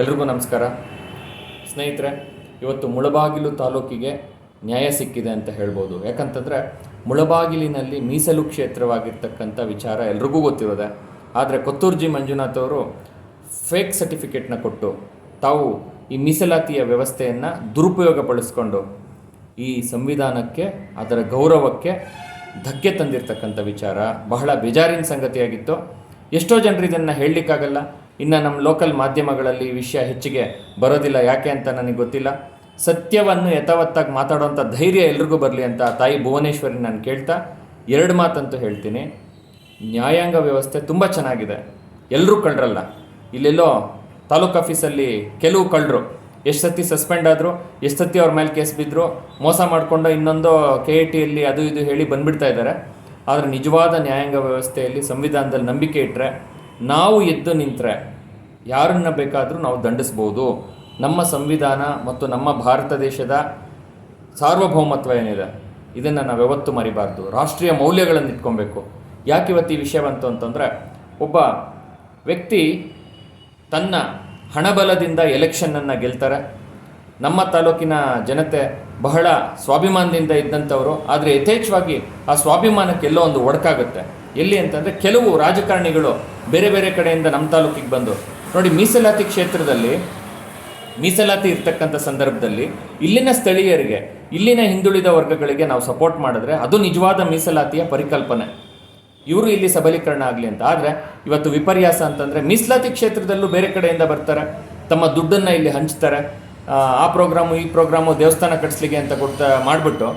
ಎಲ್ರಿಗೂ ನಮಸ್ಕಾರ. ಸ್ನೇಹಿತರೆ, ಇವತ್ತು ಮುಳಬಾಗಿಲು ತಾಲೂಕಿಗೆ ನ್ಯಾಯ ಸಿಕ್ಕಿದೆ ಅಂತ ಹೇಳ್ಬೋದು. ಯಾಕಂತಂದರೆ, ಮುಳಬಾಗಿಲಿನಲ್ಲಿ ಮೀಸಲು ಕ್ಷೇತ್ರವಾಗಿರ್ತಕ್ಕಂಥ ವಿಚಾರ ಎಲ್ರಿಗೂ ಗೊತ್ತಿರೋದೆ. ಆದರೆ ಕೊತ್ತೂರ್ಜಿ ಮಂಜುನಾಥ್ ಅವರು ಫೇಕ್ ಸರ್ಟಿಫಿಕೇಟ್ನ ಕೊಟ್ಟು ತಾವು ಈ ಮೀಸಲಾತಿಯ ವ್ಯವಸ್ಥೆಯನ್ನು ದುರುಪಯೋಗಪಡಿಸ್ಕೊಂಡು ಈ ಸಂವಿಧಾನಕ್ಕೆ, ಅದರ ಗೌರವಕ್ಕೆ ಧಕ್ಕೆ ತಂದಿರತಕ್ಕಂಥ ವಿಚಾರ ಬಹಳ ಬೇಜಾರಿನ ಸಂಗತಿಯಾಗಿತ್ತು. ಎಷ್ಟೋ ಜನರು ಇದನ್ನು ಹೇಳಲಿಕ್ಕಾಗಲ್ಲ. ಇನ್ನು ನಮ್ಮ ಲೋಕಲ್ ಮಾಧ್ಯಮಗಳಲ್ಲಿ ಈ ವಿಷಯ ಹೆಚ್ಚಿಗೆ ಬರೋದಿಲ್ಲ. ಯಾಕೆ ಅಂತ ನನಗೆ ಗೊತ್ತಿಲ್ಲ. ಸತ್ಯವನ್ನು ಯಥಾವತ್ತಾಗಿ ಮಾತಾಡುವಂಥ ಧೈರ್ಯ ಎಲ್ರಿಗೂ ಬರಲಿ ಅಂತ ತಾಯಿ ಭುವನೇಶ್ವರಿ ನಾನು ಕೇಳ್ತಾ ಎರಡು ಮಾತಂತೂ ಹೇಳ್ತೀನಿ. ನ್ಯಾಯಾಂಗ ವ್ಯವಸ್ಥೆ ತುಂಬ ಚೆನ್ನಾಗಿದೆ. ಎಲ್ಲರೂ ಕಳ್ಳರಲ್ಲ ಇಲ್ಲೆಲ್ಲೋ ತಾಲೂಕು ಆಫೀಸಲ್ಲಿ ಕೆಲವು ಕಳ್ಳರು ಎಷ್ಟು ಸತಿ ಸಸ್ಪೆಂಡ್ ಆದರು, ಎಷ್ಟು ಸತಿ ಅವ್ರ ಮೇಲೆ ಕೇಸ್ ಬಿದ್ದರು ಮೋಸ ಮಾಡಿಕೊಂಡು ಇನ್ನೊಂದು ಕೆ ಎ ಟಿಯಲ್ಲಿ ಅದು ಇದು ಹೇಳಿ ಬಂದ್ಬಿಡ್ತಾ ಇದ್ದಾರೆ ಆದರೆ ನಿಜವಾದ ನ್ಯಾಯಾಂಗ ವ್ಯವಸ್ಥೆಯಲ್ಲಿ ಸಂವಿಧಾನದಲ್ಲಿ ನಂಬಿಕೆ ಇಟ್ಟರೆ ನಾವು ಎದ್ದು ನಿಂತರೆ ಯಾರನ್ನ ಬೇಕಾದರೂ ನಾವು ದಂಡಿಸ್ಬೋದು. ನಮ್ಮ ಸಂವಿಧಾನ ಮತ್ತು ನಮ್ಮ ಭಾರತ ದೇಶದ ಸಾರ್ವಭೌಮತ್ವ ಏನಿದೆ, ಇದನ್ನು ನಾವು ಯಾವತ್ತೂ ಮರಿಬಾರ್ದು. ರಾಷ್ಟ್ರೀಯ ಮೌಲ್ಯಗಳನ್ನು ಇಟ್ಕೊಬೇಕು. ಯಾಕೆ ಇವತ್ತು ಈ ವಿಷಯ ಬಂತು ಅಂತಂದರೆ, ಒಬ್ಬ ವ್ಯಕ್ತಿ ತನ್ನ ಹಣಬಲದಿಂದ ಎಲೆಕ್ಷನ್ನನ್ನು ಗೆಲ್ತಾರೆ. ನಮ್ಮ ತಾಲೂಕಿನ ಜನತೆ ಬಹಳ ಸ್ವಾಭಿಮಾನದಿಂದ ಇದ್ದಂಥವರು, ಆದರೆ ಯಥೇಚ್ಛವಾಗಿ ಆ ಸ್ವಾಭಿಮಾನಕ್ಕೆ ಎಲ್ಲೋ ಒಂದು ಒಡಕಾಗುತ್ತೆ. ಎಲ್ಲಿ ಅಂತಂದರೆ, ಕೆಲವು ರಾಜಕಾರಣಿಗಳು ಬೇರೆ ಬೇರೆ ಕಡೆಯಿಂದ ನಮ್ಮ ತಾಲೂಕಿಗೆ ಬಂದು ನೋಡಿ ಮೀಸಲಾತಿ ಕ್ಷೇತ್ರದಲ್ಲಿ ಮೀಸಲಾತಿ ಇರ್ತಕ್ಕಂಥ ಸಂದರ್ಭದಲ್ಲಿ ಇಲ್ಲಿನ ಸ್ಥಳೀಯರಿಗೆ ಇಲ್ಲಿನ ಹಿಂದುಳಿದ ವರ್ಗಗಳಿಗೆ ನಾವು ಸಪೋರ್ಟ್ ಮಾಡಿದ್ರೆ ಅದು ನಿಜವಾದ ಮೀಸಲಾತಿಯ ಪರಿಕಲ್ಪನೆ. ಇವರು ಇಲ್ಲಿ ಸಬಲೀಕರಣ ಆಗಲಿ ಅಂತ. ಆದರೆ ಇವತ್ತು ವಿಪರ್ಯಾಸ ಅಂತಂದರೆ ಮೀಸಲಾತಿ ಕ್ಷೇತ್ರದಲ್ಲೂ ಬೇರೆ ಕಡೆಯಿಂದ ಬರ್ತಾರೆ. ತಮ್ಮ ದುಡ್ಡನ್ನು ಇಲ್ಲಿ ಹಂಚ್ತಾರೆ. ಆ, ಪ್ರೋಗ್ರಾಮು ಈ ಪ್ರೋಗ್ರಾಮು ದೇವಸ್ಥಾನ ಕಟ್ಸ್ಲಿಕ್ಕೆ ಅಂತ ಕೊಡ್ತಾ ಮಾಡಿಬಿಟ್ಟು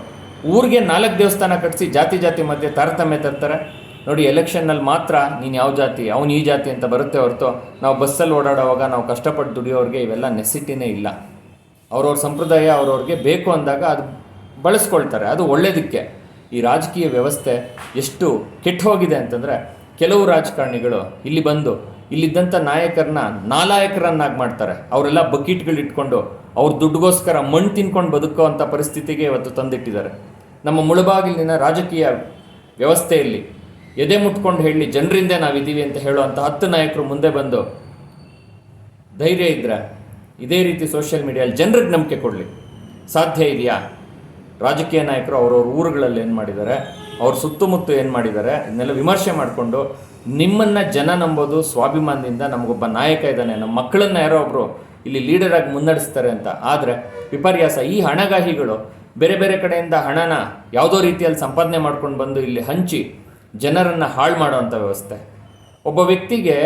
ಊರಿಗೆ ನಾಲ್ಕು ದೇವಸ್ಥಾನ ಕಟ್ಟಿಸಿ ಜಾತಿ ಜಾತಿ ಮಧ್ಯೆ ತಾರತಮ್ಯ ತರ್ತಾರೆ. ನೋಡಿ ಎಲೆಕ್ಷನ್ನಲ್ಲಿ ಮಾತ್ರ ನೀನು ಯಾವ ಜಾತಿ, ಅವನು ಈ ಜಾತಿ ಅಂತ ಬರುತ್ತೆ ಹೊರತು ನಾವು ಬಸ್ಸಲ್ಲಿ ಓಡಾಡೋವಾಗ ನಾವು ಕಷ್ಟಪಟ್ಟು ದುಡಿಯೋರಿಗೆ ಇವೆಲ್ಲ ನೆಸಿಟಿನೇ ಇಲ್ಲ. ಅವ್ರವ್ರ ಸಂಪ್ರದಾಯ ಅವ್ರವ್ರಿಗೆ ಬೇಕು ಅಂದಾಗ ಅದು ಬಳಸ್ಕೊಳ್ತಾರೆ, ಅದು ಒಳ್ಳೇದಕ್ಕೆ. ಈ ರಾಜಕೀಯ ವ್ಯವಸ್ಥೆ ಎಷ್ಟು ಕೆಟ್ಟು ಹೋಗಿದೆ ಅಂತಂದರೆ, ಕೆಲವು ರಾಜಕಾರಣಿಗಳು ಇಲ್ಲಿ ಬಂದು ಇಲ್ಲಿದ್ದಂಥ ನಾಯಕರನ್ನ ನಾಲಾಯಕರನ್ನಾಗಿ ಮಾಡ್ತಾರೆ. ಅವರೆಲ್ಲ ಬಕೀಟ್ಗಳು ಇಟ್ಕೊಂಡು ಅವ್ರ ದುಡ್ಡುಗೋಸ್ಕರ ಮಣ್ಣು ತಿನ್ಕೊಂಡು ಬದುಕೋ ಅಂಥ ಪರಿಸ್ಥಿತಿಗೆ ಇವತ್ತು ತಂದಿಟ್ಟಿದ್ದಾರೆ. ನಮ್ಮ ಮುಳುಬಾಗಿಲಿನ ರಾಜಕೀಯ ವ್ಯವಸ್ಥೆಯಲ್ಲಿ ಎದೆ ಮುಟ್ಕೊಂಡು ಹೇಳಿ, ಜನರಿಂದ ನಾವಿದ್ದೀವಿ ಅಂತ ಹೇಳುವಂಥ ಹತ್ತು ನಾಯಕರು ಮುಂದೆ ಬಂದು ಧೈರ್ಯ ಇದ್ದರೆ ಇದೇ ರೀತಿ ಸೋಷಿಯಲ್ ಮೀಡಿಯಲ್ಲಿ ಜನರಿಗೆ ನಂಬಿಕೆ ಕೊಡಲಿ. ಸಾಧ್ಯ ಇದೆಯಾ? ರಾಜಕೀಯ ನಾಯಕರು ಅವ್ರವ್ರ ಊರುಗಳಲ್ಲಿ ಏನು ಮಾಡಿದ್ದಾರೆ, ಅವ್ರ ಸುತ್ತಮುತ್ತ ಏನು ಮಾಡಿದ್ದಾರೆ, ಇದನ್ನೆಲ್ಲ ವಿಮರ್ಶೆ ಮಾಡಿಕೊಂಡು ನಿಮ್ಮನ್ನು ಜನ ನಂಬೋದು, ಸ್ವಾಭಿಮಾನದಿಂದ ನಮಗೊಬ್ಬ ನಾಯಕ ಇದ್ದಾನೆ, ನಮ್ಮ ಮಕ್ಕಳನ್ನು ಯಾರೋ ಒಬ್ಬರು ಇಲ್ಲಿ ಲೀಡರಾಗಿ ಮುನ್ನಡೆಸ್ತಾರೆ ಅಂತ. ಆದರೆ ವಿಪರ್ಯಾಸ, ಈ ಹಣಗಾಹಿಗಳು ಬೇರೆ ಬೇರೆ ಕಡೆಯಿಂದ ಹಣನ ಯಾವುದೋ ರೀತಿಯಲ್ಲಿ ಸಂಪಾದನೆ ಮಾಡ್ಕೊಂಡು ಬಂದು ಇಲ್ಲಿ ಹಂಚಿ ಜನರನ್ನು ಹಾಳು ಮಾಡುವಂಥ ವ್ಯವಸ್ಥೆ. ಒಬ್ಬ ವ್ಯಕ್ತಿಗೆ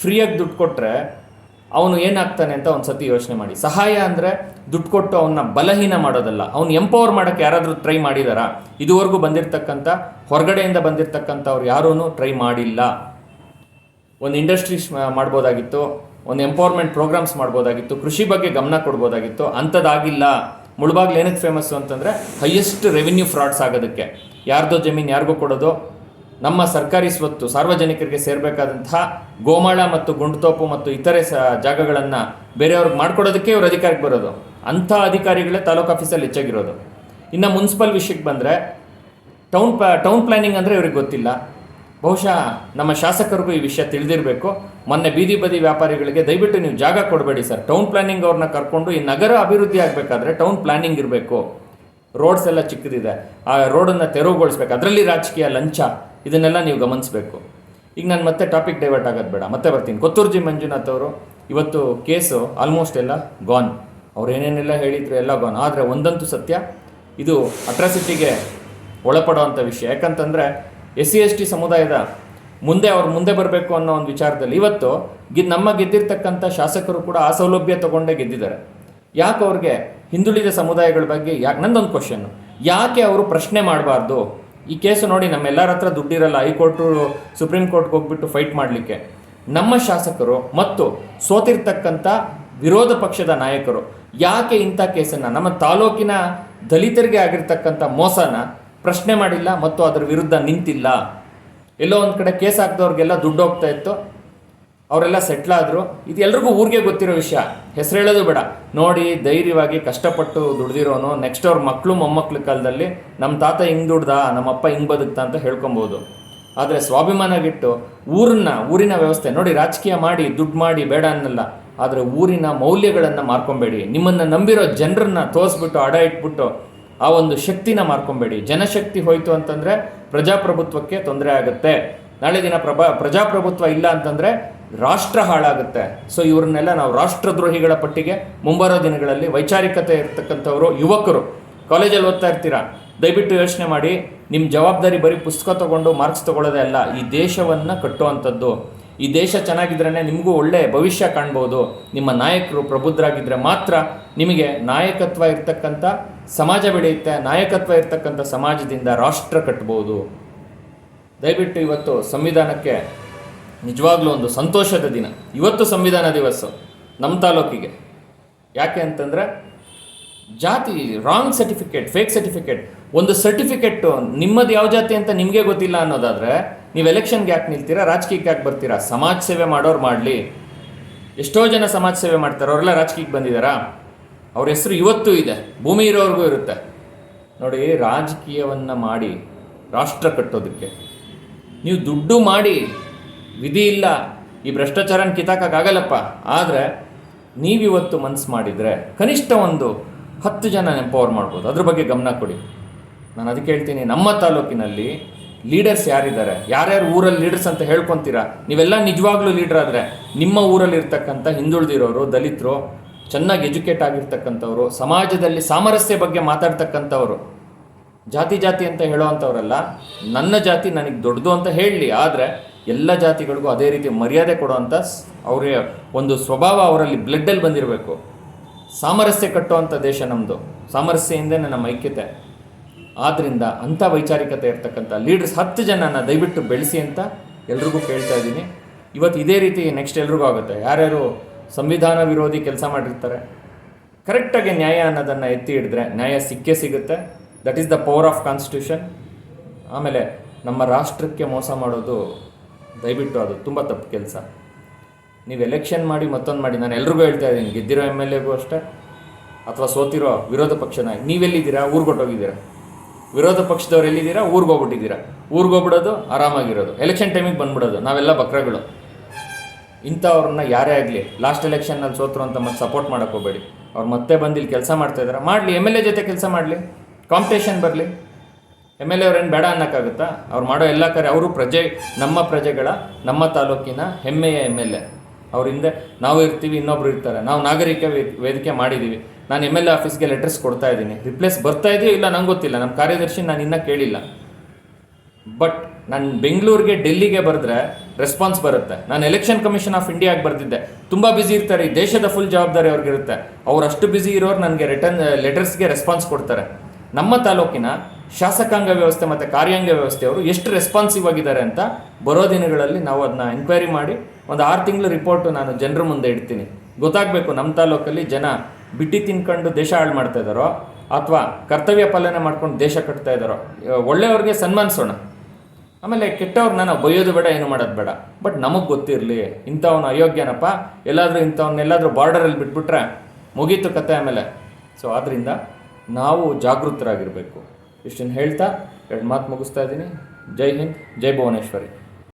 ಫ್ರೀಯಾಗಿ ದುಡ್ಡು ಕೊಟ್ಟರೆ ಅವನು ಏನಾಗ್ತಾನೆ ಅಂತ ಒಂದು ಸತಿ ಯೋಚನೆ ಮಾಡಿ. ಸಹಾಯ ಅಂದರೆ ದುಡ್ಡು ಕೊಟ್ಟು ಅವನ್ನ ಬಲಹೀನ ಮಾಡೋದಲ್ಲ. ಅವ್ನು ಎಂಪವರ್ ಮಾಡೋಕ್ಕೆ ಯಾರಾದರೂ ಟ್ರೈ ಮಾಡಿದಾರಾ? ಇದುವರೆಗೂ ಬಂದಿರತಕ್ಕಂಥ, ಹೊರಗಡೆಯಿಂದ ಬಂದಿರತಕ್ಕಂಥವ್ರು ಯಾರೂ ಟ್ರೈ ಮಾಡಿಲ್ಲ. ಒಂದು ಇಂಡಸ್ಟ್ರೀಸ್ ಮಾಡ್ಬೋದಾಗಿತ್ತು, ಒಂದು ಎಂಪವರ್ಮೆಂಟ್ ಪ್ರೋಗ್ರಾಮ್ಸ್ ಮಾಡ್ಬೋದಾಗಿತ್ತು, ಕೃಷಿ ಬಗ್ಗೆ ಗಮನ ಕೊಡ್ಬೋದಾಗಿತ್ತು, ಅಂಥದ್ದಾಗಿಲ್ಲ. ಮುಳುಬಾಗ್ಲು ಏನಕ್ಕೆ ಫೇಮಸ್ಸು ಅಂತಂದರೆ ಹೈಯೆಸ್ಟ್ ರೆವಿನ್ಯೂ ಫ್ರಾಡ್ಸ್ ಆಗೋದಕ್ಕೆ. ಯಾರ್ದೋ ಜಮೀನು ಯಾರಿಗೂ ಕೊಡೋದು ನಮ್ಮ ಸರ್ಕಾರಿ ಸ್ವತ್ತು, ಸಾರ್ವಜನಿಕರಿಗೆ ಸೇರಬೇಕಾದಂತಹ ಗೋಮಾಳ ಮತ್ತು ಗುಂಡ್ತೋಪು ಮತ್ತು ಇತರೆ ಸ ಜಾಗಗಳನ್ನು ಬೇರೆಯವ್ರಿಗೆ ಮಾಡ್ಕೊಡೋದಕ್ಕೆ ಇವರು ಅಧಿಕಾರಕ್ಕೆ ಬರೋದು. ಅಂಥ ಅಧಿಕಾರಿಗಳೇ ತಾಲೂಕು ಆಫೀಸಲ್ಲಿ ಹೆಚ್ಚಾಗಿರೋದು. ಇನ್ನು ಮುನ್ಸಿಪಲ್ ವಿಷಯಕ್ಕೆ ಬಂದರೆ ಟೌನ್ ಪ ಟೌನ್ ಪ್ಲಾನಿಂಗ್ ಅಂದರೆ ಇವ್ರಿಗೆ ಗೊತ್ತಿಲ್ಲ. ಬಹುಶಃ ನಮ್ಮ ಶಾಸಕರಿಗೂ ಈ ವಿಷಯ ತಿಳಿದಿರಬೇಕು. ಮೊನ್ನೆ ಬೀದಿ ಬದಿ ವ್ಯಾಪಾರಿಗಳಿಗೆ ದಯವಿಟ್ಟು ನೀವು ಜಾಗ ಕೊಡಬೇಡಿ ಸರ್. ಟೌನ್ ಪ್ಲಾನಿಂಗ್ ಅವ್ರನ್ನ ಕರ್ಕೊಂಡು ಈ ನಗರ ಅಭಿವೃದ್ಧಿ ಆಗಬೇಕಾದ್ರೆ ಟೌನ್ ಪ್ಲಾನಿಂಗ್ ಇರಬೇಕು. ರೋಡ್ಸ್ ಎಲ್ಲ ಚಿಕ್ಕದಿದೆ. ಆ ರೋಡನ್ನು ತೆರವುಗೊಳಿಸ್ಬೇಕು. ಅದರಲ್ಲಿ ರಾಜಕೀಯ ಲಂಚ. ಇದನ್ನೆಲ್ಲ ನೀವು ಗಮನಿಸಬೇಕು. ಈಗ ನಾನು ಮತ್ತೆ ಟಾಪಿಕ್ ಡೈವರ್ಟ್ ಆಗೋದು ಬೇಡ, ಮತ್ತೆ ಬರ್ತೀನಿ. ಕೊತ್ತೂರ್ಜಿ ಮಂಜುನಾಥ್ ಅವರು ಇವತ್ತು ಕೇಸು ಆಲ್ಮೋಸ್ಟ್ ಎಲ್ಲ ಗಾನ್ ಅವ್ರು ಏನೇನೆಲ್ಲ ಹೇಳಿದ್ರು ಎಲ್ಲ ಗಾನ್ ಆದರೆ ಒಂದಂತೂ ಸತ್ಯ, ಇದು ಅಟ್ರಾಸಿಟಿಗೆ ಒಳಪಡುವಂಥ ವಿಷಯ. ಯಾಕಂತಂದರೆ ಎಸ್ ಸಿ ಎಸ್ ಟಿ ಸಮುದಾಯದ ಮುಂದೆ ಅವ್ರು ಮುಂದೆ ಬರಬೇಕು ಅನ್ನೋ ಒಂದು ವಿಚಾರದಲ್ಲಿ ಇವತ್ತು ಗಿ ನಮ್ಮ ಗೆದ್ದಿರ್ತಕ್ಕಂಥ ಶಾಸಕರು ಕೂಡ ಆ ಸೌಲಭ್ಯ ತಗೊಂಡೇ ಗೆದ್ದಿದ್ದಾರೆ. ಯಾಕೆ ಅವ್ರಿಗೆ ಹಿಂದುಳಿದ ಸಮುದಾಯಗಳ ಬಗ್ಗೆ ಯಾಕೆ ನಂದೊಂದು ಕ್ವಶನ್ನು ಯಾಕೆ ಅವರು ಪ್ರಶ್ನೆ ಮಾಡಬಾರ್ದು? ಈ ಕೇಸು ನೋಡಿ ನಮ್ಮೆಲ್ಲರ ಹತ್ರ ದುಡ್ಡಿರಲ್ಲ ಹೈಕೋರ್ಟು ಸುಪ್ರೀಂ ಕೋರ್ಟ್ಗೆ ಹೋಗ್ಬಿಟ್ಟು ಫೈಟ್ ಮಾಡಲಿಕ್ಕೆ. ನಮ್ಮ ಶಾಸಕರು ಮತ್ತು ಸೋತಿರ್ತಕ್ಕಂಥ ವಿರೋಧ ಪಕ್ಷದ ನಾಯಕರು ಯಾಕೆ ಇಂಥ ಕೇಸನ್ನು, ನಮ್ಮ ತಾಲೂಕಿನ ದಲಿತರಿಗೆ ಆಗಿರ್ತಕ್ಕಂಥ ಮೋಸನ ಪ್ರಶ್ನೆ ಮಾಡಿಲ್ಲ ಮತ್ತು ಅದರ ವಿರುದ್ಧ ನಿಂತಿಲ್ಲ? ಎಲ್ಲೋ ಒಂದು ಕಡೆ ಕೇಸ್ ಹಾಕಿದವ್ರಿಗೆಲ್ಲ ದುಡ್ಡು ಹೋಗ್ತಾ ಇತ್ತು. ಅವರೆಲ್ಲ ಸೆಟ್ಲ್ ಆದರು. ಇದು ಎಲ್ರಿಗೂ ಊರಿಗೆ ಗೊತ್ತಿರೋ ವಿಷಯ. ಹೆಸರು ಹೇಳೋದು ಬೇಡ. ನೋಡಿ, ಧೈರ್ಯವಾಗಿ ಕಷ್ಟಪಟ್ಟು ದುಡ್ದಿರೋನು. ನೆಕ್ಸ್ಟ್ ಅವ್ರ ಮಕ್ಕಳು ಮೊಮ್ಮಕ್ಕಳ ಕಾಲದಲ್ಲಿ ನಮ್ಮ ತಾತ ಹಿಂಗೆ ದುಡ್ದ ನಮ್ಮಪ್ಪ ಹಿಂಗೆ ಬದುಕ್ತ ಅಂತ ಹೇಳ್ಕೊಬೋದು. ಆದರೆ ಸ್ವಾಭಿಮಾನಗಿಟ್ಟು ಊರನ್ನ, ಊರಿನ ವ್ಯವಸ್ಥೆ, ನೋಡಿ, ರಾಜಕೀಯ ಮಾಡಿ, ದುಡ್ಡು ಮಾಡಿ, ಬೇಡ ಅನ್ನಲ್ಲ. ಆದರೆ ಊರಿನ ಮೌಲ್ಯಗಳನ್ನು ಮಾರ್ಕೊಬೇಡಿ. ನಿಮ್ಮನ್ನು ನಂಬಿರೋ ಜನರನ್ನ ತೋರಿಸ್ಬಿಟ್ಟು, ಅಡ ಇಟ್ಬಿಟ್ಟು ಆ ಒಂದು ಶಕ್ತಿನ ಮಾರ್ಕೊಬೇಡಿ. ಜನಶಕ್ತಿ ಹೋಯಿತು ಅಂತಂದರೆ ಪ್ರಜಾಪ್ರಭುತ್ವಕ್ಕೆ ತೊಂದರೆ ಆಗುತ್ತೆ. ನಾಳೆ ದಿನ ಪ್ರಭಾ, ಪ್ರಜಾಪ್ರಭುತ್ವ ಇಲ್ಲ ಅಂತಂದರೆ ರಾಷ್ಟ್ರ ಹಾಳಾಗುತ್ತೆ. ಸೊ ಇವ್ರನ್ನೆಲ್ಲ ನಾವು ರಾಷ್ಟ್ರದ್ರೋಹಿಗಳ ಪಟ್ಟಿಗೆ ಮುಂಬರೋ ದಿನಗಳಲ್ಲಿ ವೈಚಾರಿಕತೆ ಇರ್ತಕ್ಕಂಥವ್ರು ಯುವಕರು. ಕಾಲೇಜಲ್ಲಿ ಓದ್ತಾ ಇರ್ತೀರಾ? ದಯವಿಟ್ಟು ಯೋಚನೆ ಮಾಡಿ. ನಿಮ್ಮ ಜವಾಬ್ದಾರಿ ಬರೀ ಪುಸ್ತಕ ತಗೊಂಡು ಮಾರ್ಕ್ಸ್ ತಗೊಳ್ಳೋದೇ ಅಲ್ಲ, ಈ ದೇಶವನ್ನು ಕಟ್ಟುವಂಥದ್ದು. ಈ ದೇಶ ಚೆನ್ನಾಗಿದ್ರೇ ನಿಮಗೂ ಒಳ್ಳೆ ಭವಿಷ್ಯ ಕಾಣ್ಬೋದು. ನಿಮ್ಮ ನಾಯಕರು ಪ್ರಬುದ್ಧರಾಗಿದ್ದರೆ ಮಾತ್ರ ನಿಮಗೆ ನಾಯಕತ್ವ ಇರ್ತಕ್ಕಂಥ ಸಮಾಜ ಬೆಳೆಯುತ್ತೆ. ನಾಯಕತ್ವ ಇರ್ತಕ್ಕಂಥ ಸಮಾಜದಿಂದ ರಾಷ್ಟ್ರ ಕಟ್ಬೋದು. ದಯವಿಟ್ಟು ಇವತ್ತು ಸಂವಿಧಾನಕ್ಕೆ ನಿಜವಾಗ್ಲೂ ಒಂದು ಸಂತೋಷದ ದಿನ. ಇವತ್ತು ಸಂವಿಧಾನ ದಿವಸ ನಮ್ಮ ತಾಲೂಕಿಗೆ. ಯಾಕೆ ಅಂತಂದರೆ ಜಾತಿ ರಾಂಗ್ ಸರ್ಟಿಫಿಕೇಟ್ ಫೇಕ್ ಸರ್ಟಿಫಿಕೇಟ್ ಒಂದು ಸರ್ಟಿಫಿಕೇಟು ನಿಮ್ಮದು ಯಾವ ಜಾತಿ ಅಂತ ನಿಮಗೆ ಗೊತ್ತಿಲ್ಲ ಅನ್ನೋದಾದರೆ ನೀವು ಎಲೆಕ್ಷನ್ಗೆ ಯಾಕೆ ನಿಲ್ತೀರಾ? ರಾಜಕೀಯಕ್ಕೆ ಯಾಕೆ ಬರ್ತೀರಾ? ಸಮಾಜ ಸೇವೆ ಮಾಡೋರು ಮಾಡಲಿ. ಎಷ್ಟೋ ಜನ ಸಮಾಜ ಸೇವೆ ಮಾಡ್ತಾರೆ, ಅವರೆಲ್ಲ ರಾಜಕೀಯಕ್ಕೆ ಬಂದಿದ್ದಾರಾ ಅವ್ರ ಹೆಸರು ಇವತ್ತೂ ಇದೆ, ಭೂಮಿ ಇರೋರಿಗೂ ಇರುತ್ತೆ. ನೋಡಿ, ರಾಜಕೀಯವನ್ನು ಮಾಡಿ ರಾಷ್ಟ್ರ ಕಟ್ಟೋದಕ್ಕೆ. ನೀವು ದುಡ್ಡು ಮಾಡಿ ವಿಧಿ ಇಲ್ಲ. ಈ ಭ್ರಷ್ಟಾಚಾರನ ಕಿತ್ತಾಕಕ್ಕಾಗಲ್ಲಪ್ಪ ಆದರೆ ನೀವಿವತ್ತು ಮನಸ್ಸು ಮಾಡಿದರೆ ಕನಿಷ್ಠ ಒಂದು ಹತ್ತು ಜನ ಎಂಪವರ್ ಮಾಡ್ಬೋದು. ಅದ್ರ ಬಗ್ಗೆ ಗಮನ ಕೊಡಿ. ನಾನು ಅದಕ್ಕೆ ಹೇಳ್ತೀನಿ, ನಮ್ಮ ತಾಲೂಕಿನಲ್ಲಿ ಲೀಡರ್ಸ್ ಯಾರಿದ್ದಾರೆ? ಯಾರ್ಯಾರು ಊರಲ್ಲಿ ಲೀಡರ್ಸ್ ಅಂತ ಹೇಳ್ಕೊತೀರಾ? ನೀವೆಲ್ಲ ನಿಜವಾಗ್ಲೂ ಲೀಡರ್ ಆದರೆ ನಿಮ್ಮ ಊರಲ್ಲಿ ಇರ್ತಕ್ಕಂಥ ಹಿಂದುಳಿದಿರೋರು ದಲಿತರು, ಚೆನ್ನಾಗಿ ಎಜುಕೇಟ್ ಆಗಿರ್ತಕ್ಕಂಥವ್ರು, ಸಮಾಜದಲ್ಲಿ ಸಾಮರಸ್ಯ ಬಗ್ಗೆ ಮಾತಾಡ್ತಕ್ಕಂಥವ್ರು, ಜಾತಿ ಜಾತಿ ಅಂತ ಹೇಳೋವಂಥವ್ರಲ್ಲ ನನ್ನ ಜಾತಿ ನನಗೆ ದೊಡ್ಡದು ಅಂತ ಹೇಳಲಿ ಆದರೆ ಎಲ್ಲ ಜಾತಿಗಳಿಗೂ ಅದೇ ರೀತಿ ಮರ್ಯಾದೆ ಕೊಡುವಂಥ ಅವರ ಒಂದು ಸ್ವಭಾವ ಅವರಲ್ಲಿ ಬ್ಲಡ್ಡಲ್ಲಿ ಬಂದಿರಬೇಕು. ಸಾಮರಸ್ಯ ಕಟ್ಟುವಂಥ ದೇಶ ನಮ್ಮದು ಸಾಮರಸ್ಯದಿಂದ ನಮ್ಮ ಐಕ್ಯತೆ. ಆದ್ದರಿಂದ ಅಂಥ ವೈಚಾರಿಕತೆ ಇರ್ತಕ್ಕಂಥ ಲೀಡರ್ಸ್ ಹತ್ತು ಜನನ ದಯವಿಟ್ಟು ಬೆಳೆಸಿ ಅಂತ ಎಲ್ರಿಗೂ ಕೇಳ್ತಾ ಇದ್ದೀನಿ. ಇವತ್ತು ಇದೇ ರೀತಿ ನೆಕ್ಸ್ಟ್ ಎಲ್ರಿಗೂ ಆಗುತ್ತೆ. ಯಾರ್ಯಾರು ಸಂವಿಧಾನ ವಿರೋಧಿ ಕೆಲಸ ಮಾಡಿರ್ತಾರೆ ಕರೆಕ್ಟಾಗಿ ನ್ಯಾಯ ಅನ್ನೋದನ್ನು ಎತ್ತಿ ಹಿಡಿದ್ರೆ ನ್ಯಾಯ ಸಿಕ್ಕೇ ಸಿಗುತ್ತೆ. That is the power of constitution ಆಮೇಲೆ ನಮ್ಮ ರಾಷ್ಟ್ರಕ್ಕೆ ಮೋಸ ಮಾಡೋದು ದಯವಿಟ್ಟು ಅದು ತುಂಬ ತಪ್ಪು ಕೆಲಸ. ನೀವು ಎಲೆಕ್ಷನ್ ಮಾಡಿ ಮತ್ತೊಂದು ಮಾಡಿ, ನಾನು ಎಲ್ರಿಗೂ ಹೇಳ್ತಾ ಇದ್ದೀನಿ, ಗೆದ್ದಿರೋ ಎಂ ಎಲ್ ಎಗೂ ಅಷ್ಟೇ, ಅಥವಾ ಸೋತಿರೋ ವಿರೋಧ ಪಕ್ಷನ ನೀವೆಲ್ಲಿದ್ದೀರಾ? ಊರ್ಗೊಟ್ಟೋಗಿದ್ದೀರಾ ವಿರೋಧ ಪಕ್ಷದವ್ರು ಎಲ್ಲಿದ್ದೀರಾ? ಊರಿಗೆ ಹೋಗ್ಬಿಟ್ಟಿದ್ದೀರಾ? ಊರಿಗೆ ಹೋಗ್ಬಿಡೋದು, ಆರಾಮಾಗಿರೋದು. ಎಲೆಕ್ಷನ್ ಟೈಮಿಗೆ ಬಂದ್ಬಿಡೋದು, ನಾವೆಲ್ಲ ಬಕ್ರಗಳು. ಇಂಥವ್ರನ್ನ ಯಾರೇ ಆಗಲಿ ಲಾಸ್ಟ್ ಎಲೆಕ್ಷನ್ನಲ್ಲಿ ಸೋತರು ಅಂತ ಮತ್ತೆ ಸಪೋರ್ಟ್ ಮಾಡೋಕೆ ಹೋಗಬೇಡಿ. ಅವ್ರು ಮತ್ತೆ ಬಂದು ಇಲ್ಲಿ ಕೆಲಸ ಮಾಡ್ತಾ ಇದ್ದಾರೆ ಮಾಡಲಿ, ಎಂ ಎಲ್ ಎ ಜೊತೆ ಕೆಲಸ ಮಾಡಲಿ. ಕಾಂಪಿಟೇಷನ್ ಬರಲಿ. ಎಂ ಎಲ್ ಎ ಬೇಡ ಅನ್ನೋಕ್ಕಾಗುತ್ತಾ? ಅವ್ರು ಮಾಡೋ ಎಲ್ಲ ಕಾರ್ಯ, ಅವರು ಪ್ರಜೆ, ನಮ್ಮ ಪ್ರಜೆಗಳ, ನಮ್ಮ ತಾಲೂಕಿನ ಹೆಮ್ಮೆಯ ಎಂ ಎಲ್ ಎ ಅವರಿಂದ ನಾವು ಇರ್ತೀವಿ, ಇನ್ನೊಬ್ರು ಇರ್ತಾರೆ. ನಾವು ನಾಗರಿಕ ವೇದ್- ವೇದಿಕೆ ಮಾಡಿದ್ದೀವಿ ನಾನು ಎಂ ಎಲ್ ಎ ಆಫೀಸ್ಗೆ ಲೆಟರ್ಸ್ ಕೊಡ್ತಾ ಇದ್ದೀನಿ. ರಿಪ್ಲೇಸ್ ಬರ್ತಾ ಇದೆಯೋ ಇಲ್ಲ ನಂಗೆ ಗೊತ್ತಿಲ್ಲ. ನಮ್ಮ ಕಾರ್ಯದರ್ಶಿ ನಾನು ಇನ್ನೂ ಕೇಳಿಲ್ಲ. ಬಟ್ ನಾನು ಬೆಂಗಳೂರಿಗೆ ಡೆಲ್ಲಿಗೆ ಬರೆದ್ರೆ ರೆಸ್ಪಾನ್ಸ್ ಬರುತ್ತೆ. ನಾನು ಎಲೆಕ್ಷನ್ ಕಮಿಷನ್ ಆಫ್ ಇಂಡಿಯಾಗೆ ಬರೆದಿದ್ದೆ. ತುಂಬ ಬ್ಯುಸಿ ಇರ್ತಾರೆ. ಈ ದೇಶದ ಫುಲ್ ಜವಾಬ್ದಾರಿ ಅವ್ರಿಗಿರುತ್ತೆ. ಅವ್ರು ಅಷ್ಟು ಬ್ಯುಸಿ ಇರೋರು ನನಗೆ ರಿಟರ್ನ್ ಲೆಟರ್ಸ್ಗೆ ರೆಸ್ಪಾನ್ಸ್ ಕೊಡ್ತಾರೆ. ನಮ್ಮ ತಾಲೂಕಿನ ಶಾಸಕಾಂಗ ವ್ಯವಸ್ಥೆ ಮತ್ತು ಕಾರ್ಯಾಂಗ ವ್ಯವಸ್ಥೆಯವರು ಎಷ್ಟು ರೆಸ್ಪಾನ್ಸಿವ್ ಆಗಿದ್ದಾರೆ ಅಂತ ಬರೋ ದಿನಗಳಲ್ಲಿ ನಾವು ಅದನ್ನ ಎಂಕ್ವೈರಿ ಮಾಡಿ ಒಂದು ಆರು ತಿಂಗಳು ರಿಪೋರ್ಟು ನಾನು ಜನರ ಮುಂದೆ ಇಡ್ತೀನಿ. ಗೊತ್ತಾಗಬೇಕು ನಮ್ಮ ತಾಲೂಕಲ್ಲಿ ಜನ ಬಿಟ್ಟಿ ತಿನ್ಕೊಂಡು ದೇಶ ಹಾಳು ಮಾಡ್ತಾ ಇದ್ದಾರೋ ಅಥವಾ ಕರ್ತವ್ಯ ಪಾಲನೆ ಮಾಡ್ಕೊಂಡು ದೇಶ ಕಟ್ತಾ ಇದ್ದಾರೋ ಒಳ್ಳೆಯವ್ರಿಗೆ ಸನ್ಮಾನಿಸೋಣ. ಆಮೇಲೆ ಕೆಟ್ಟವ್ರನ್ನ ನಾನು ಬೈಯೋದು ಬೇಡ, ಏನು ಮಾಡೋದು ಬೇಡ. ಬಟ್ ನಮಗೆ ಗೊತ್ತಿರಲಿ, ಇಂಥವನು ಅಯೋಗ್ಯನಪ್ಪ, ಎಲ್ಲಾದರೂ ಇಂಥವನ್ನೆಲ್ಲಾದರೂ ಬಾರ್ಡರಲ್ಲಿ ಬಿಟ್ಬಿಟ್ರೆ ಮುಗೀತು ಕತೆ ಆಮೇಲೆ. ಸೊ ಆದ್ದರಿಂದ ನಾವು ಜಾಗೃತರಾಗಿರಬೇಕು. ಇಷ್ಟನ್ನು ಹೇಳ್ತಾ ಎರಡು ಮಾತು ಮುಗಿಸ್ತಾ ಇದ್ದೀನಿ. ಜೈ ಹಿಂದ್ ಜೈ ಭುವನೇಶ್ವರಿ.